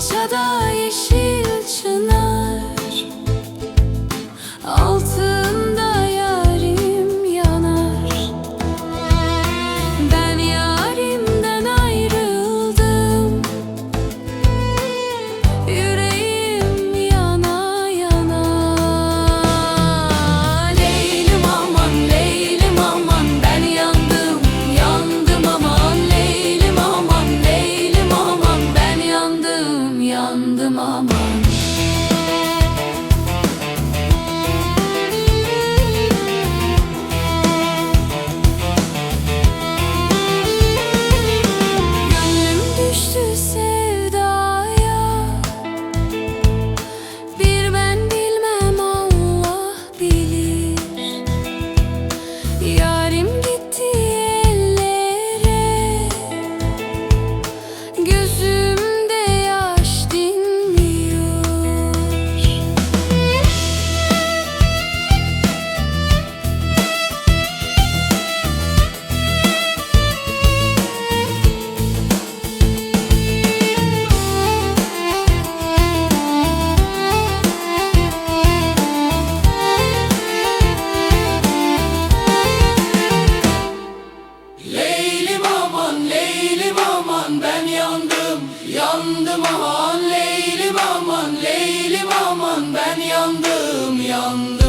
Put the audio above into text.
下的一席 someone aman ben yandım. Yandım aman Leylim aman Leylim aman. Ben yandım yandım.